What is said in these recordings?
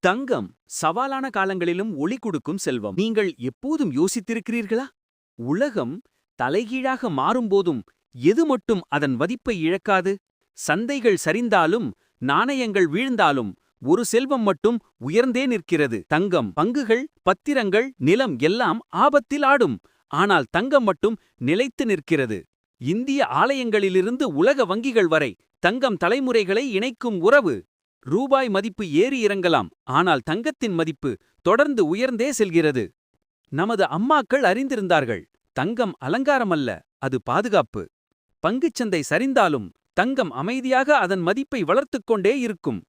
தங்கம் சவாலான காலங்களிலும் ஒளி கொடுக்கும் செல்வம். நீங்கள் எப்போதும் யோசித்திருக்கிறீர்களா? உலகம் தலைகீழாக மாறும்போதும் எது மட்டும் அதன் மதிப்பை இழக்காது? சந்தைகள் சரிந்தாலும் நாணயங்கள் வீழ்ந்தாலும் ஒரு செல்வம் மட்டும் உயர்ந்தே நிற்கிறது. தங்கம் பங்குகள் பத்திரங்கள் நிலம் எல்லாம் ஆபத்தில் ஆடும். ஆனால் தங்கம் மட்டும் நிலைத்து நிற்கிறது. இந்திய ஆலயங்களிலிருந்து உலக வங்கிகள் வரை தங்கம் தலைமுறைகளை இணைக்கும் உறவு. ரூபாய் மதிப்பு ஏறி இறங்கலாம் ஆனால் தங்கத்தின் மதிப்பு தொடர்ந்து உயர்ந்தே செல்கிறது. நமது அம்மாக்கள் அறிந்திருந்தார்கள் தங்கம் அலங்காரமல்ல அது பாதுகாப்பு. பங்குச்சந்தை சரிந்தாலும் தங்கம் அமைதியாக அதன் மதிப்பை வளர்த்துக் கொண்டே இருக்கும்.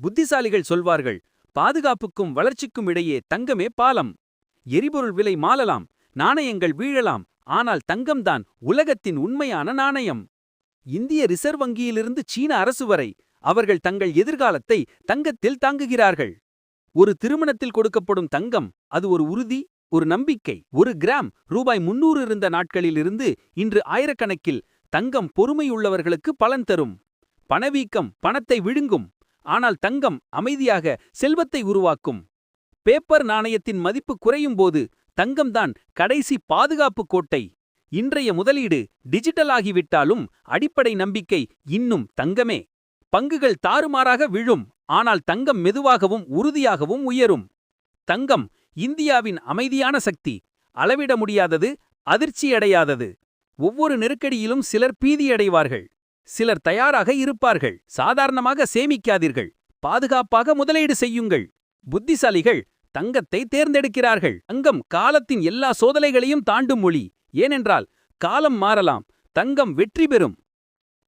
புத்திசாலிகள் சொல்வார்கள் பாதுகாப்புக்கும் வளர்ச்சிக்கும் இடையே தங்கமே பாலம். எரிபொருள் விலை மாறலாம் நாணயங்கள் வீழலாம் ஆனால் தங்கம்தான் உலகத்தின் உண்மையான நாணயம். இந்திய ரிசர்வ் வங்கியிலிருந்து சீன அரசு வரை அவர்கள் தங்கள் எதிர்காலத்தை தங்கத்தில் தாங்குகிறார்கள். ஒரு திருமணத்தில் கொடுக்கப்படும் தங்கம் அது ஒரு உறுதி ஒரு நம்பிக்கை. ஒரு கிராம் ரூபாய் முன்னூறு இருந்த நாட்களிலிருந்து இன்று ஆயிரக்கணக்கில் தங்கம் பொறுமையுள்ளவர்களுக்கு பலன் தரும். பணவீக்கம் பணத்தை விழுங்கும். ஆனால் தங்கம் அமைதியாக செல்வத்தை உருவாக்கும். பேப்பர் நாணயத்தின் மதிப்பு குறையும் போது தங்கம்தான் கடைசி பாதுகாப்பு கோட்டை. இன்றைய முதலீடு டிஜிட்டல் ஆகிவிட்டாலும் அடிப்படை நம்பிக்கை இன்னும் தங்கமே. பங்குகள் தாறுமாறாக விழும் ஆனால் தங்கம் மெதுவாகவும் உறுதியாகவும் உயரும். தங்கம் இந்தியாவின் அமைதியான சக்தி அளவிட முடியாதது அதிர்ச்சியடையாதது. ஒவ்வொரு நெருக்கடியிலும் சிலர் பீதியடைவார்கள். சிலர் தயாராக இருப்பார்கள். சாதாரணமாக சேமிக்காதீர்கள். பாதுகாப்பாக முதலீடு செய்யுங்கள். புத்திசாலிகள் தங்கத்தை தேர்ந்தெடுக்கிறார்கள். தங்கம் காலத்தின் எல்லா சோதனைகளையும் தாண்டும் மொழி. ஏனென்றால் காலம் மாறலாம். தங்கம் வெற்றி பெறும்.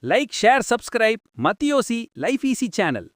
లైక్ షేర్ సబ్స్క్రైబ్ మతియోసి లైఫ్ ఈసీ ఛానల్